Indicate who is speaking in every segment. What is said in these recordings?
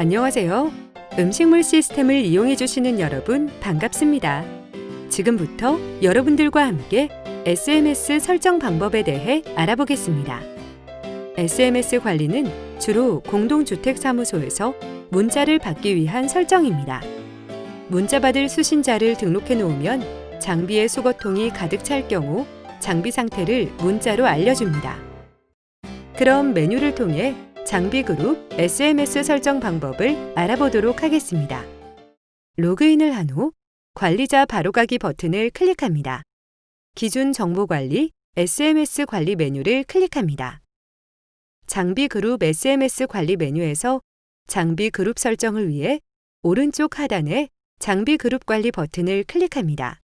Speaker 1: 안녕하세요. 음식물 시스템을 이용해 주시는 여러분 반갑습니다. 지금부터 여러분들과 함께 SMS 설정 방법에 대해 알아보겠습니다. SMS 관리는 주로 공동주택사무소에서 문자를 받기 위한 설정입니다. 문자 받을 수신자를 등록해 놓으면 장비의 수거통이 가득 찰 경우 장비 상태를 문자로 알려줍니다. 그럼 메뉴를 통해 장비 그룹 SMS 설정 방법을 알아보도록 하겠습니다. 로그인을 한 후 관리자 바로가기 버튼을 클릭합니다. 기준 정보 관리 SMS 관리 메뉴를 클릭합니다. 장비 그룹 SMS 관리 메뉴에서 장비 그룹 설정을 위해 오른쪽 하단에 장비 그룹 관리 버튼을 클릭합니다.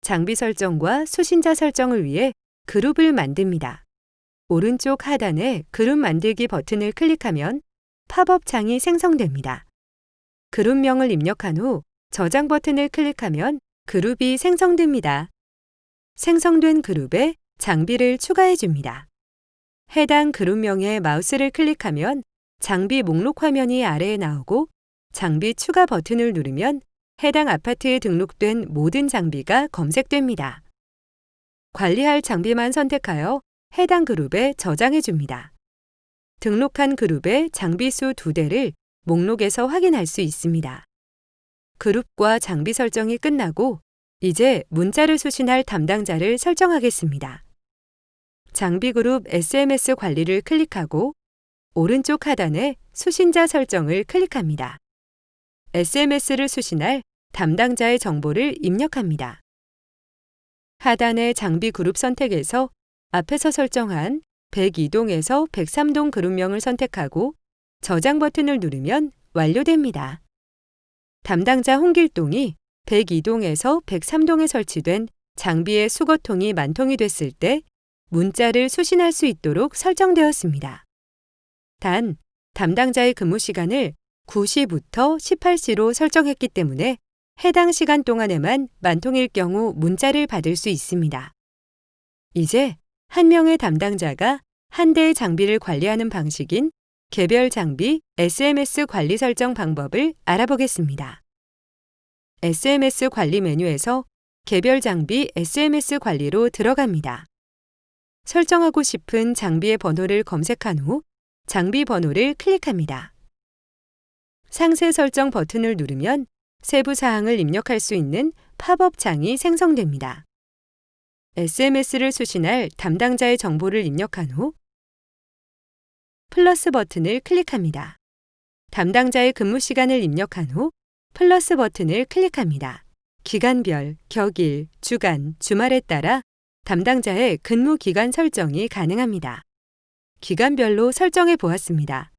Speaker 1: 장비 설정과 수신자 설정을 위해 그룹을 만듭니다. 오른쪽 하단에 그룹 만들기 버튼을 클릭하면 팝업 창이 생성됩니다. 그룹명을 입력한 후 저장 버튼을 클릭하면 그룹이 생성됩니다. 생성된 그룹에 장비를 추가해 줍니다. 해당 그룹명에 마우스를 클릭하면 장비 목록 화면이 아래에 나오고 장비 추가 버튼을 누르면 해당 아파트에 등록된 모든 장비가 검색됩니다. 관리할 장비만 선택하여 해당 그룹에 저장해 줍니다. 등록한 그룹의 장비 수 두 대를 목록에서 확인할 수 있습니다. 그룹과 장비 설정이 끝나고 이제 문자를 수신할 담당자를 설정하겠습니다. 장비 그룹 SMS 관리를 클릭하고 오른쪽 하단에 수신자 설정을 클릭합니다. SMS를 수신할 담당자의 정보를 입력합니다. 하단의 장비 그룹 선택에서 앞에서 설정한 102동에서 103동 그룹명을 선택하고 저장 버튼을 누르면 완료됩니다. 담당자 홍길동이 102동에서 103동에 설치된 장비의 수거통이 만통이 됐을 때 문자를 수신할 수 있도록 설정되었습니다. 단, 담당자의 근무 시간을 9시부터 18시로 설정했기 때문에 해당 시간 동안에만 만통일 경우 문자를 받을 수 있습니다. 이제 한 명의 담당자가 한 대의 장비를 관리하는 방식인 개별 장비 SMS 관리 설정 방법을 알아보겠습니다. SMS 관리 메뉴에서 개별 장비 SMS 관리로 들어갑니다. 설정하고 싶은 장비의 번호를 검색한 후 장비 번호를 클릭합니다. 상세 설정 버튼을 누르면 세부 사항을 입력할 수 있는 팝업 창이 생성됩니다. SMS를 수신할 담당자의 정보를 입력한 후 플러스 버튼을 클릭합니다. 담당자의 근무 시간을 입력한 후 플러스 버튼을 클릭합니다. 기간별, 격일, 주간, 주말에 따라 담당자의 근무 기간 설정이 가능합니다. 기간별로 설정해 보았습니다.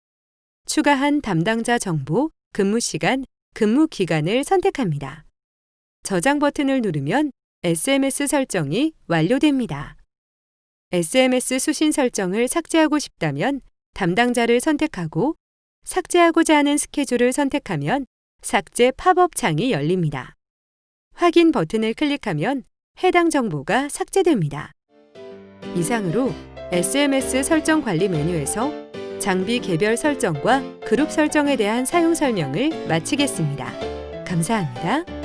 Speaker 1: 추가한 담당자 정보, 근무 시간, 근무 기간을 선택합니다. 저장 버튼을 누르면 SMS 설정이 완료됩니다. SMS 수신 설정을 삭제하고 싶다면 담당자를 선택하고 삭제하고자 하는 스케줄을 선택하면 삭제 팝업 창이 열립니다. 확인 버튼을 클릭하면 해당 정보가 삭제됩니다. 이상으로 SMS 설정 관리 메뉴에서 장비 개별 설정과 그룹 설정에 대한 사용 설명을 마치겠습니다. 감사합니다.